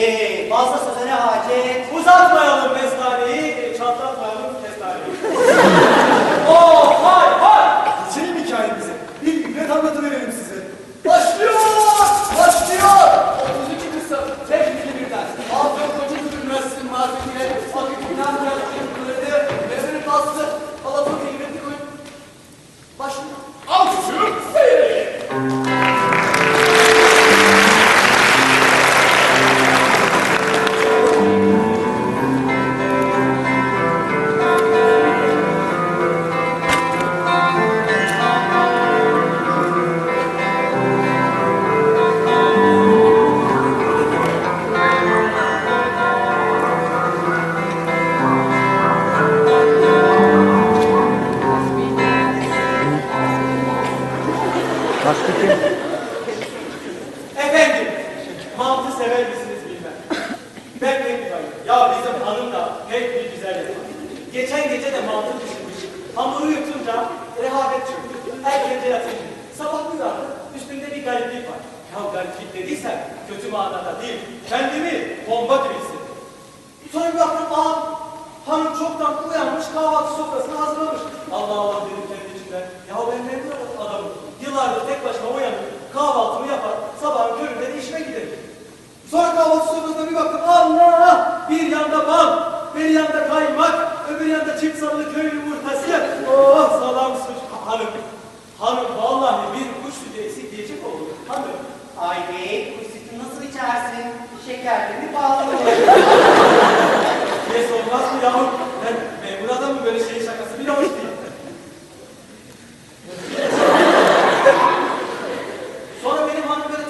Ee, fazla söze ne hacet? Uzatmayalım kestaneyi, çatlatmayalım kestaneyi. oh, hay, hay! Geçelim hikayemize. Bir ibret anlatıverelim Efendim, mantı sever misiniz bilmem. Ben pek. Ya bizim hanım da pek bir güzel. Geçen gece de mantı pişirmiş. Hamuru yutunca rehavet çöktü. Erkence yatınca. Sabah bir uyandım, üstünde bir gariplik var. Ya gariplik dediysem kötü manada değil. Kendimi bomba gibi hissettim. Sonra bir baktım, aa, hanım çoktan uyanmış, kahvaltı sofrasını hazırlamış. Allah Allah dedim kendi içimden. Ya ben ne adamım. Yıllardır tek başıma uyanıp kahvaltımı yapar, sabahın köründe de işime giderim. Sonra kahvaltı sofrasına bir baktım, Allah! Bir yanda bal, bir yanda kaymak, öbür yanda çift sarılı köy yumurtası. Oh salam suç. Hanım, hanım vallahi bir kuş sütü eksik diyecek oldu. Hanım, Ay bey, bu sütü nasıl içersin? Şekerli mi bağlı mı?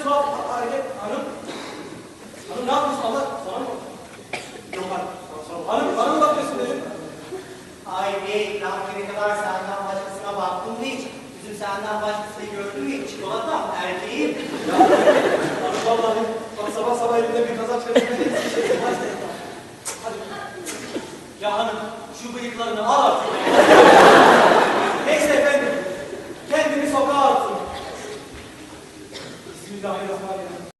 tuhaf hareket, hanım, hanım ne yapıyorsun Allah? Sonra mı? Yok hanım, hanım bana mı bakıyorsun dedim. Ay bey, daha ne kadar senden başkasına baktım mı hiç? Yüzüm senden başkasını gördü mü hiç? Çikolatam, erkeğim. Ya, vallahi bak sabah sabah elimde bir kazak hadi. Hadi. Ya hanım, şu bıyıklarını al artık. sage nochmal,